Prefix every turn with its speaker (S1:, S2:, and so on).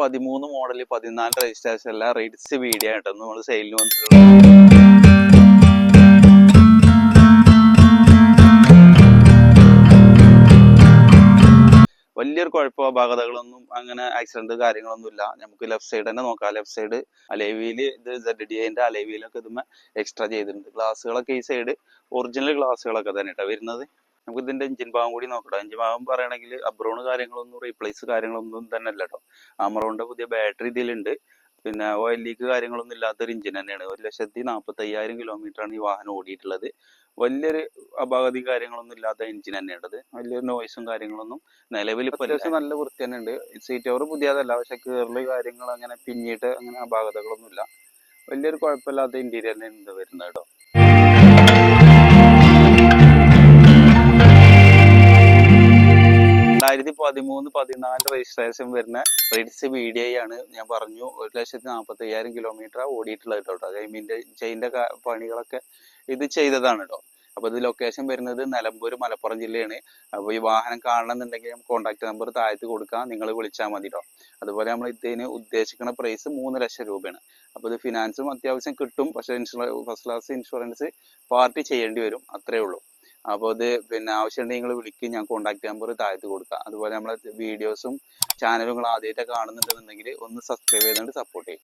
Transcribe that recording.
S1: പതിമൂന്ന് മോഡൽ പതിനാല് രജിസ്ട്രേഷൻ എല്ലാം റേറ്റ്സ് വീഡിയോ ആയിട്ടോ നമ്മൾ സെയിലിന് വന്നിട്ടുള്ളത്. വലിയൊരു കുഴപ്പമോ അപാകതകളൊന്നും അങ്ങനെ ആക്സിഡന്റ് കാര്യങ്ങളൊന്നും ഇല്ല. നമുക്ക് ലെഫ്റ്റ് സൈഡ് തന്നെ നോക്കാം. ലെഫ്റ്റ് സൈഡ് അലേവിയിൽ ഇത് സെഡ് ഡി ഐന്റെ അലേവിയിലൊക്കെ ഇതുമ്മ എക്സ്ട്രാ ചെയ്തിട്ടുണ്ട്. ഗ്ലാസ്സുകളൊക്കെ ഈ സൈഡ് ഒറിജിനൽ ഗ്ലാസ്സുകളൊക്കെ തന്നെ കേട്ടോ വരുന്നത്. നമുക്ക് ഇതിന്റെ എഞ്ചിൻ ഭാഗം കൂടി നോക്കട്ടോ. എഞ്ചിൻ ഭാഗം പറയുകയാണെങ്കിൽ അബ്രോൺ കാര്യങ്ങളൊന്നും റീപ്ലേസ് കാര്യങ്ങളൊന്നും തന്നെ അല്ല കേട്ടോ അമറോണിന്റെ പുതിയ ബാറ്ററി ഇതിലുണ്ട്. പിന്നെ ഓയിൽ ലീക്ക് കാര്യങ്ങളൊന്നും ഇല്ലാത്തൊരു എഞ്ചിൻ തന്നെയാണ്. ഒരു ലക്ഷത്തി നാൽപ്പത്തി അയ്യായിരം കിലോമീറ്റർ ആണ് ഈ വാഹനം ഓടിയിട്ടുള്ളത്. വലിയൊരു അപാകതി കാര്യങ്ങളൊന്നും ഇല്ലാത്ത എഞ്ചിൻ തന്നെയാണ് വലിയൊരു നോയ്സും കാര്യങ്ങളൊന്നും നിലവിൽ അത്യാവശ്യം നല്ല വൃത്തി തന്നെ ഉണ്ട് സീറ്റ് ഓവർ പുതിയതല്ല പക്ഷെ കേറൽ കാര്യങ്ങൾ അങ്ങനെ പിന്നീട് അങ്ങനെ അപാകതകളൊന്നും ഇല്ല വലിയൊരു കുഴപ്പമില്ലാത്ത ഇന്റീരിയർ തന്നെ വരുന്നത് കേട്ടോ. പതിമൂന്ന് പതിനാല് രജിസ്ട്രേഷൻ വരുന്ന റേറ്റ്സ് ബി ഡി ഐ ആണ്. ഞാൻ പറഞ്ഞു ഒരു ലക്ഷത്തി നാൽപ്പത്തി അയ്യായിരം കിലോമീറ്റർ ഓടിയിട്ടുള്ളത് കേട്ടോ. ഗെയിമിന്റെ ചെയിന്റെ പണികളൊക്കെ ഇത് ചെയ്തതാണ് കേട്ടോ. അപ്പൊ ഇത് ലൊക്കേഷൻ വരുന്നത് നിലമ്പൂർ മലപ്പുറം ജില്ലയാണ്. അപ്പൊ ഈ വാഹനം കാണണമെന്നുണ്ടെങ്കിൽ കോൺടാക്ട് നമ്പർ താഴത്ത് കൊടുക്കാം. നിങ്ങൾ വിളിച്ചാൽ മതി കേട്ടോ. അതുപോലെ നമ്മൾ ഇതിന് ഉദ്ദേശിക്കുന്ന പ്രൈസ് മൂന്ന് ലക്ഷം രൂപയാണ്. അപ്പൊ ഇത് ഫിനാൻസും അത്യാവശ്യം കിട്ടും. പക്ഷെ insurance first class insurance party ചെയ്യേണ്ടി വരും. അത്രേ ഉള്ളൂ. അപ്പോൾ ഇത് പിന്നെ ആവശ്യമുണ്ടെങ്കിൽ നിങ്ങൾ വിളിക്കും. ഞാൻ കോൺടാക്ട് നമ്പർ താഴത്ത് കൊടുക്കാം. അതുപോലെ നമ്മളെ വീഡിയോസും ചാനലും നിങ്ങൾ ആദ്യമായിട്ട് കാണുന്നുണ്ടെന്നുണ്ടെങ്കിൽ ഒന്ന് സബ്സ്ക്രൈബ് ചെയ്തുകൊണ്ട് സപ്പോർട്ട് ചെയ്യും.